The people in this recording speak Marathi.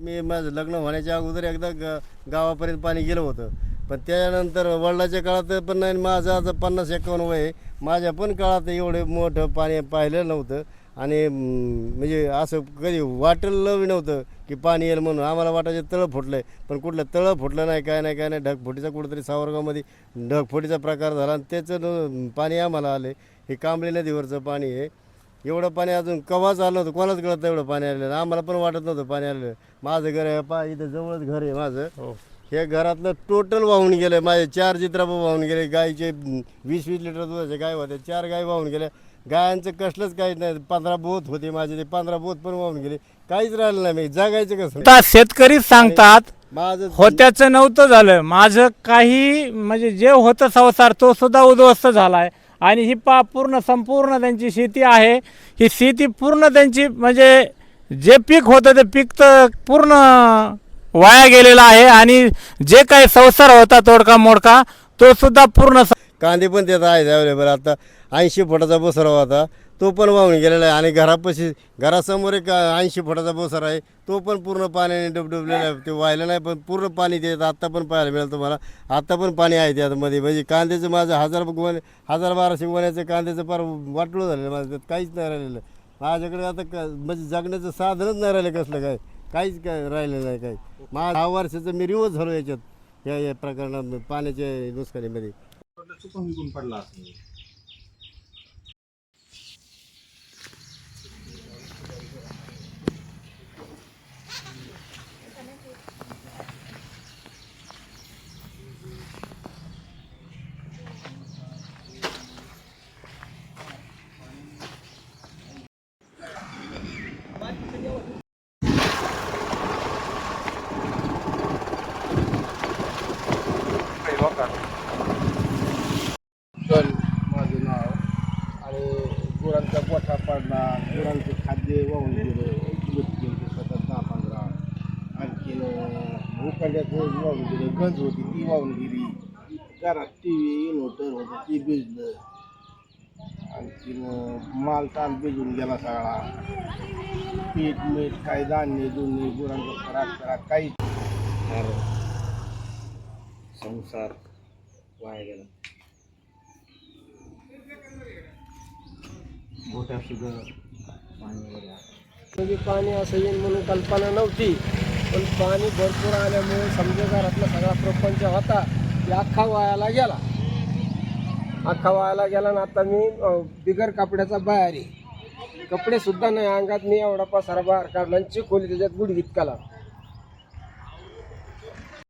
मी माझं लग्न होण्याच्या अगोदर एकदा ग गावापर्यंत पाणी गेलं होतं. पण त्यानंतर वडिलाच्या काळात पण नाही माझं आता पन्नास एकावन्न वय आहे. माझ्या पण काळात एवढं मोठं पाणी पाहिलं नव्हतं. आणि म्हणजे असं कधी वाटलं नव्हतं की पाणी येईल म्हणून. आम्हाला वाटायचं तळं फुटलं आहे पण कुठलं तळं फुटलं नाही काय नाही काय नाही. ढगफुटीचा कुठंतरी सावरगावमध्ये ढगफुटीचा प्रकार झाला आणि त्याचं न- पाणी आम्हाला आलं हे कांबळी नदीवरचं पाणी आहे. एवढं पाणी अजून कवाच आलं होतं? कोणाच कळत एवढं पाणी आलेलं. आम्हाला पण वाटत नव्हतं पाणी आलेलं. माझं घर आहे पा इथं जवळच घर आहे माझं. हे. घरातलं टोटल वाहून गेलं. माझे चार चित्राप वाहून गेले. गायचे वीस वीस लिटर दुधाचे गाय होते. चार गाय वाहून गेल्या. गायांचं कसलंच काहीच नाही. पंधरा बोत होते माझे. ते पंधरा बोत पण वाहून गेले. काहीच राहिलं नाही. मी जगायचं कसं? आता शेतकरीच सांगतात माझं होत्याचं नव्हतं झालं. माझं काही म्हणजे जे होतं संसार तो सुद्धा उद्ध्वस्त झालाय. आणि ही पा पूर्ण संपूर्ण त्यांची शेती आहे. ही शेती पूर्ण त्यांची म्हणजे जे पीक होतं ते पीक तर पूर्ण वाया गेलेलं आहे आणि जे काही संसार होता तोडका मोडका तो सुद्धा पूर्ण कांदे पण त्याचा आहे अवेलेबल. आता ऐंशी फुटाचा बोसरा होता. तो पण वाहून गेलेला आहे. आणि घरापाशी घरासमोर एक ऐंशी फुटाचा बोसरा आहे. तो पण पूर्ण पाण्याने डबडबलेला आहे. ते व्हायला नाही पण पूर्ण पाणी देत आत्ता पण पाहायला मिळेल तुम्हाला. आत्ता पण पाणी आहे त्यामध्ये म्हणजे कांद्याचं माझं हजार गोवन हजार बाराशे गोण्याचं कांद्याचं फार वाटलं झालेलं माझं. त्यात काहीच नाही राहिलेलं. माझ्याकडे आता क म्हणजे जगण्याचं साधनच नाही राहिलं कसलं काय. काहीच काय राहिलं नाही काही. माझ्या दहा वर्षाचं मी रिवच झालो याच्यात. या या प्रकरणात पाण्याच्या नुकसानीमध्ये चुकून पडला असेल माझं नाव. आणि गुरांचा गोठा पडला गुरांचे खाद्य वाहून गेलं. दूध गेलं सतत दहा पंधरा. आणखीन भूखंड्याचं वाहून गेलं. गंज होती ती वाहून गेली. घरात टी व्ही इन्व्हर्टर होतं ती भिजलं. आणखीन माल ताल भिजून गेला सगळा. पीठ मीठ काही धान्य दुन्नी गुरांचा खराब फराक काही संसार वाया गेला. गोट्या सुद्धा पाणी वगैरे कधी पाणी असं येईल म्हणून कल्पना नव्हती पण पाणी भरपूर आल्यामुळे समजा घरातला सगळा प्रपंच होता की अख्खा वायाला गेला. अख्खा वायाला गेला आणि आता मी बिगर कपड्याचा बाहेर आहे. कपडेसुद्धा नाही अंगात मी एवढा पसारा बाहेर काढला आणि चिखोली त्याच्यात गुडघीत कला